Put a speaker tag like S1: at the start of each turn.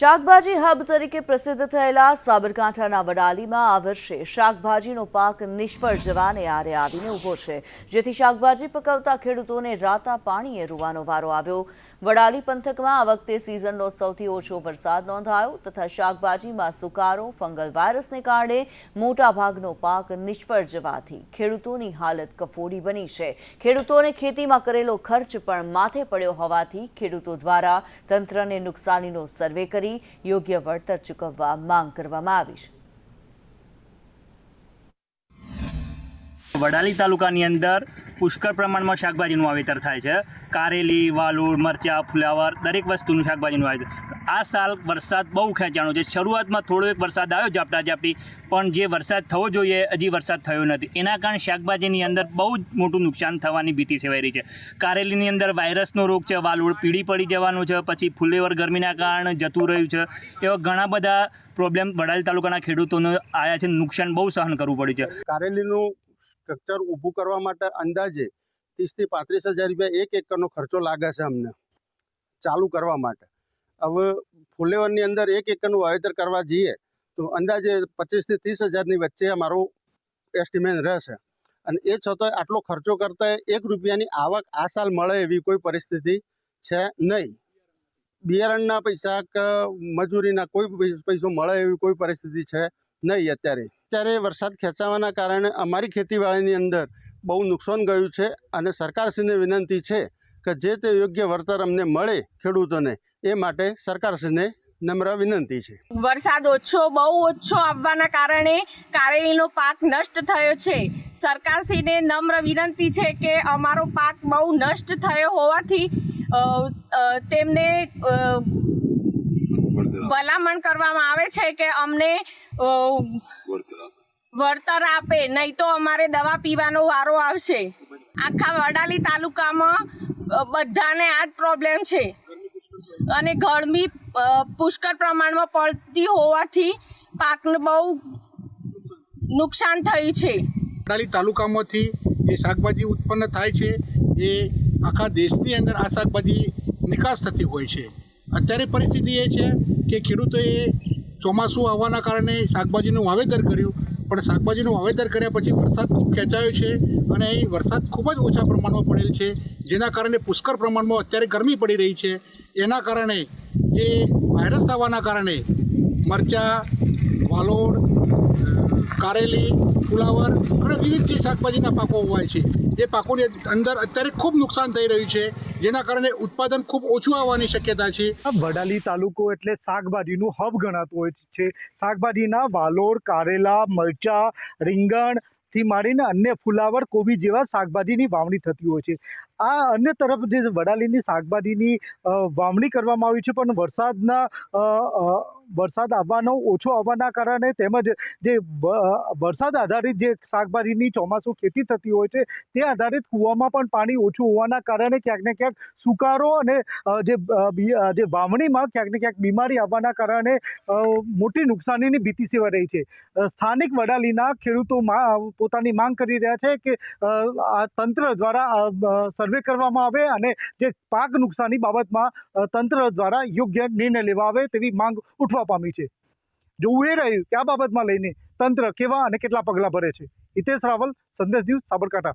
S1: શાકભાજી હબ તરીકે પ્રસિદ્ધ થયેલા સાબરકાંઠાના વડાલીમાં આ વર્ષે શાકભાજીનો પાક નિષ્ફળ જવાને આરે આવીને ઊભો છે. જેથી શાકભાજી પકવતા ખેડૂતોને રાતા પાણીએ રૂવાનો વારો આવ્યો. વડાલી પંથકમાં આ વખતે સિઝનનો સૌથી ઓછો વરસાદ નોંધાયો તથા શાકભાજીમાં સુકારો, ફંગલ વાયરસને કારણે મોટાભાગનો પાક નિષ્ફળ જવાથી ખેડૂતોની હાલત કફોડી બની છે. ખેડૂતોને ખેતીમાં કરેલો ખર્ચ પણ માથે પડ્યો હોવાથી ખેડૂતો દ્વારા તંત્રને નુકસાનીનો સર્વે કરી યોગ્ય વળતર ચૂકવવા માંગ કરવામાં આવી છે.
S2: વડાલી તાલુકાની અંદર પુષ્કળ પ્રમાણમાં શાકભાજીનું વાવેતર થાય છે. કારેલી વાલુળ મરચાં, ફુલાવર, દરેક વસ્તુનું શાકભાજીનું વાવેતર. આ સાલ વરસાદ બહુ ખેંચાણો છે. શરૂઆતમાં થોડો એક વરસાદ આવ્યો ઝાપટા ઝાપટી પણ જે વરસાદ થવો જોઈએ, હજી વરસાદ થયો નથી. એના કારણે શાકભાજીની અંદર બહુ જ મોટું નુકસાન થવાની ભીતિ સેવાઈ રહી છે. કારેલીની અંદર વાયરસનો રોગ છે વાલુળ પીળી પડી જવાનું છે, પછી ફુલેવર ગરમીના કારણે જતું રહ્યું છે. એવા ઘણા બધા પ્રોબ્લેમ વડાલી તાલુકાના ખેડૂતોને આયા છે. નુકસાન બહુ સહન કરવું પડ્યું છે.
S3: કારેલીનું સ્ટ્રક્ચર ઊભું કરવા માટે અંદાજે ત્રીસથી પાંત્રીસ હજાર રૂપિયા એક એકરનો ખર્ચો લાગે છે અમને, ચાલુ કરવા માટે. હવે ફુલેવરની અંદર એક એકરનું વાવેતર કરવા જઈએ, તો અંદાજે પચીસથી ત્રીસ હજારની વચ્ચે અમારું એસ્ટિમેટ રહેશે. અને એ છતાંય આટલો ખર્ચો કરતાં એક રૂપિયાની આવક આ સાલ મળે એવી કોઈ પરિસ્થિતિ છે નહીં. બિયારણના પૈસા કે મજૂરીના કોઈ પૈસો મળે એવી કોઈ પરિસ્થિતિ છે નહીં અત્યારે. અત્યારે વરસાદ ખેંચાવાના કારણે અમારી ખેતીવાડીની અંદર બહુ નુકસાન ગયું છે અને સરકારશ્રીને વિનંતી છે કે જે તે યોગ્ય વળતર અમને મળે ખેડૂતોને, એ માટે સરકારશ્રીને નમ્ર વિનંતી છે.
S4: વરસાદ ઓછો, બહુ ઓછો આવવાના કારણે કારેલીનો પાક નષ્ટ થયો છે. સરકારશ્રીને નમ્ર વિનંતી છે કે અમારો પાક બહુ નષ્ટ થયો હોવાથી તેમને ભલામણ કરવામાં આવે છે કે અમને વળતર આપે, નહીં તો અમારે દવા પીવાનો વારો આવશે. આખા વડાલી તાલુકામાં બધાને આ જ પ્રોબ્લેમ છે. અને ગરમી પુષ્કળ પ્રમાણમાં પડતી હોવાથી પાકને બહુ નુકસાન થયું છે.
S5: વડાલી તાલુકામાંથી જે શાકભાજી ઉત્પન્ન થાય છે, એ આખા દેશની અંદર આ શાકભાજી નિકાસ થતી હોય છે. અત્યારે પરિસ્થિતિ એ છે કે ખેડૂતોએ ચોમાસું આવવાના કારણે શાકભાજીનું વાવેતર કર્યું પણ શાકભાજીનું વાવેતર કર્યા પછી વરસાદ ખૂબ ખેંચાયો છે અને અહીં વરસાદ ખૂબ જ ઓછા પ્રમાણમાં પડેલ છે. જેના કારણે પુષ્કળ પ્રમાણમાં અત્યારે ગરમી પડી રહી છે. એના કારણે જે વાયરસ આવવાના કારણે મરચાં વાલોડ કારેલી ફુલાવર અને વિવિધ જે શાકભાજીના પાકો હોય છે. એ પાકોની અંદર અત્યારે ખૂબ નુકસાન થઈ રહ્યું છે, જેના કારણે ઉત્પાદન ખૂબ ઓછું આવવાની શક્યતા છે.
S6: વડાલી તાલુકો એટલે શાકભાજીનું હબ ગણાતું હોય છે. શાકભાજીના વાલોડ, કારેલા, મરચા, રીંગણથી માંડીને અન્ય ફુલાવર કોબી જેવા શાકભાજીની વાવણી થતી હોય છે. આ અન્ય તરફ જે વડાલીની શાકભાજીની વાવણી કરવામાં આવી છે, પણ વરસાદના વરસાદ આવવાનો, ઓછો આવવાના કારણે તેમજ જે વરસાદ આધારિત જે શાકભાજીની ચોમાસું ખેતી થતી હોય છે, તે આધારિત કૂવામાં પણ પાણી ઓછું હોવાના કારણે ક્યાંક ને ક્યાંક સુકારો અને જે જે વાવણીમાં ક્યાંક ને ક્યાંક બીમારી આવવાના કારણે મોટી નુકસાનીની ભીતિ સેવા રહી છે. સ્થાનિક વડાલીના ખેડૂતો પોતાની માંગ કરી રહ્યા છે કે આ તંત્ર દ્વારા સર્વે કરવામાં આવે અને જે પાક નુકસાની બાબતમાં તંત્ર દ્વારા યોગ્ય નિર્ણય લેવા આવે તેવી માંગ ઉઠવા પામી છે. જોવું એ રહ્યું કે આ બાબતમાં લઈને તંત્ર કેવા અને કેટલા પગલાં ભરે છે. હિતેશ રાવલ, સંદેશ ન્યૂઝ સાબરકાંઠા.